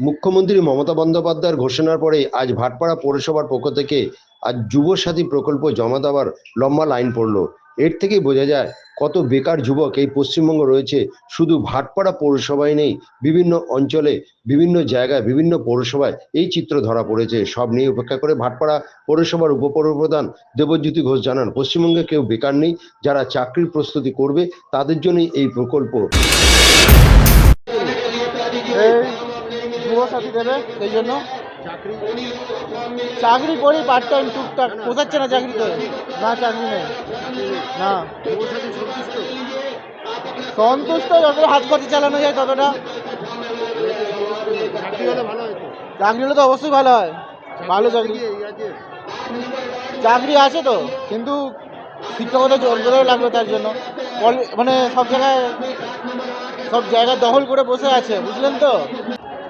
মুখ্যমন্ত্রী মমতা বন্দ্যোপাধ্যায়ের ঘোষণার পরে আজ ভাটপাড়া পৌরসভার পক্ষ থেকে আজ যুবসাথী প্রকল্প জমা দেওয়ার লম্বা লাইন পড়ল। এর থেকেই বোঝা যায় কত বেকার যুবক এই পশ্চিমবঙ্গ রয়েছে। শুধু ভাটপাড়া পৌরসভায় নেই, বিভিন্ন অঞ্চলে, বিভিন্ন জায়গায়, বিভিন্ন পৌরসভায় এই চিত্র ধরা পড়েছে। সব নিয়ে উপেক্ষা করে ভাটপাড়া পৌরসভার উপপৌরপ্রধান দেবজ্যোতি ঘোষ জানান, পশ্চিমবঙ্গে কেউ বেকার নেই, যারা চাকরির প্রস্তুতি করবে, তাদের জন্যই এই প্রকল্প। সাথী দেবে সেই জন্য। চাকরি করি পার্ট টাইম টুকটাক। পোষাচ্ছে না চাকরি চাকরিতে না চাকরি নেই। না। সন্তুষ্ট যতটা হাত খরচে চালানো যায় ততটা। চাকরি হলে তো। অবশ্যই ভালো হয়। ভালো চাকরি। চাকরি আছে তো কিন্তু শিক্ষকতা যোগ্যতাও লাগবে তার জন্য। মানে সব জায়গায় সব জায়গা দখল করে বসে আছে বুঝলেন তো?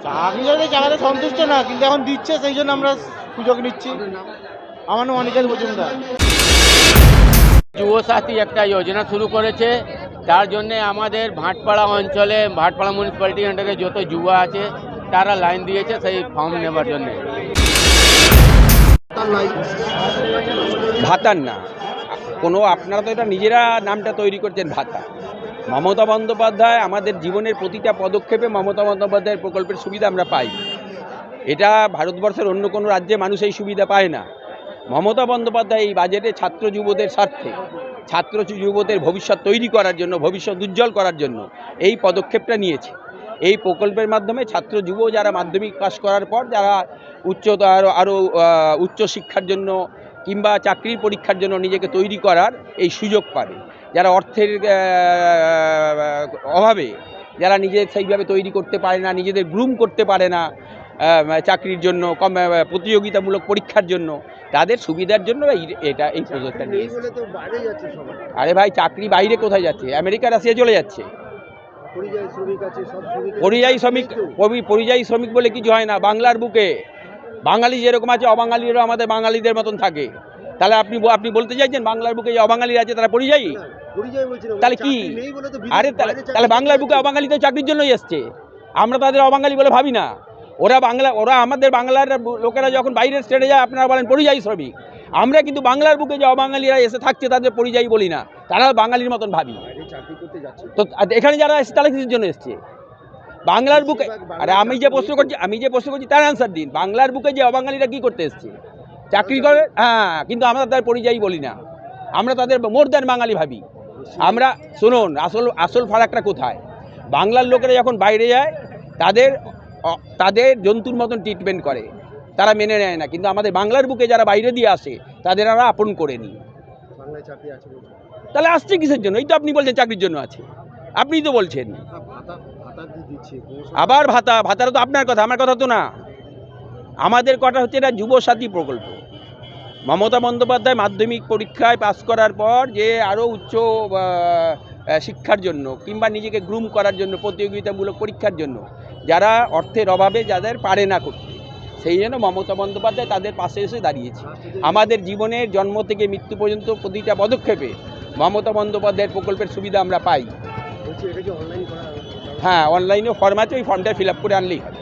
চাকরি হলে সন্তুষ্ট না কিন্তু এখন দিচ্ছে সেই জন্য আমরা সুযোগ নিচ্ছি। আমার নাম অনিকেত মজুমদার। যুব সাথী একটা যোজনা শুরু করেছে। তার জন্যে আমাদের ভাটপাড়া অঞ্চলে ভাটপাড়া মিউনিসিপ্যালিটি আন্ডারে যত যুবা আছে তারা লাইন দিয়েছে সেই ফর্ম নেবার জন্যে। ভাতার না। কোনো আপনারা তো এটা নিজেরা নামটা তৈরি করছেন ভাতা। মমতা বন্দ্যোপাধ্যায় আমাদের জীবনের প্রতিটা পদক্ষেপে মমতা বন্দ্যোপাধ্যায়ের প্রকল্পের সুবিধা আমরা পাই। এটা ভারতবর্ষের অন্য কোনো রাজ্যে মানুষ এই সুবিধা পায় না। মমতা বন্দ্যোপাধ্যায় এই বাজেটে ছাত্র যুবদের স্বার্থে, ছাত্র যুবদের ভবিষ্যৎ তৈরি করার জন্য, ভবিষ্যৎ উজ্জ্বল করার জন্য এই পদক্ষেপটা নিয়েছে। এই প্রকল্পের মাধ্যমে ছাত্র যুব যারা মাধ্যমিক পাশ করার পর, যারা উচ্চতর আরও উচ্চশিক্ষার জন্য কিংবা চাকরির পরীক্ষার জন্য নিজেকে তৈরি করার এই সুযোগ পাবে। যারা অর্থের অভাবে যারা নিজে সেইভাবে তৈরি করতে পারে না নিজেদের গ্রুম করতে পারে না চাকরির জন্য কম প্রতিযোগিতামূলক পরীক্ষার জন্য তাদের সুবিধার জন্য এই এটা এই প্রজেক্টটা নিয়ে আরে ভাই চাকরি বাইরে কোথায় যাচ্ছে? আমেরিকা রাশিয়া চলে যাচ্ছে। পরিযায়ী শ্রমিক পরিযায়ী শ্রমিক বলে কিছু হয় না বাংলার বুকে। বাঙালি যেরকম আছে অবাঙালিরও আমাদের বাঙালিদের মতন থাকে। তাহলে আপনি আপনি বলতে চাইছেন বাংলার বুকে যে অবাঙালি আছে তারা পরিযায়ী? তাহলে কি? আরে তাহলে বাংলার বুকে অবাঙালি তো চাকরির জন্যই এসছে। আমরা তাদের অবাঙালি বলে ভাবি না। ওরা বাংলা ওরা আমাদের বাংলার লোকেরা যখন বাইরের স্টেটে যায় আপনারা বলেন পরিযায়ী শ্রমিক। আমরা কিন্তু বাংলার বুকে যে অবাঙালিরা এসে থাকছে তাদের পরিযায়ী বলি না। তারা বাঙালির মতন ভাবি। তো এখানে যারা এসছে তারা কিসের জন্য এসছে? বাংলার বুকে আরে আমি যে প্রশ্ন করছি আমি যে প্রশ্ন করছি তার অ্যান্সার দিন। বাংলার বুকে যে অবাঙালিরা কি করতে এসছে? চাকরি করে? হ্যাঁ কিন্তু আমরা তাদের পরিযায়ী বলি না। আমরা তাদের মোর দেন বাঙালি ভাবি। আমরা শুনুন আসল আসল ফারাকটা কোথায়? বাংলার লোকেরা যখন বাইরে যায় তাদের তাদের জন্তুর মতন ট্রিটমেন্ট করে। তারা মেনে নেয় না। কিন্তু আমাদের বাংলার বুকে যারা বাইরে দিয়ে আসে তাদের আমরা আপন করে নিই তাহলে আসছে কিসের জন্য? এই তো আপনি বলছেন চাকরির জন্য আছে। আপনিই তো বলছেন। আবার ভাতা ভাতাটা তো আপনার কথা আমার কথা তো না। আমাদের কথা হচ্ছে এটা যুব সাথী প্রকল্প। মমতা বন্দ্যোপাধ্যায় মাধ্যমিক পরীক্ষায় পাস করার পর যে আরও উচ্চ শিক্ষার জন্য কিংবা নিজেকে গ্রুম করার জন্য প্রতিযোগিতামূলক পরীক্ষার জন্য যারা অর্থের অভাবে যাদের পারে না করতে সেই জন্য মমতা বন্দ্যোপাধ্যায় তাদের পাশে এসে দাঁড়িয়েছে। আমাদের জীবনের জন্ম থেকে মৃত্যু পর্যন্ত প্রতিটা পদক্ষেপে মমতা বন্দ্যোপাধ্যায়ের প্রকল্পের সুবিধা আমরা পাই। হ্যাঁ অনলাইনে ফর্ম আছে ওই ফর্মটা ফিল আপ করে আনলেই হবে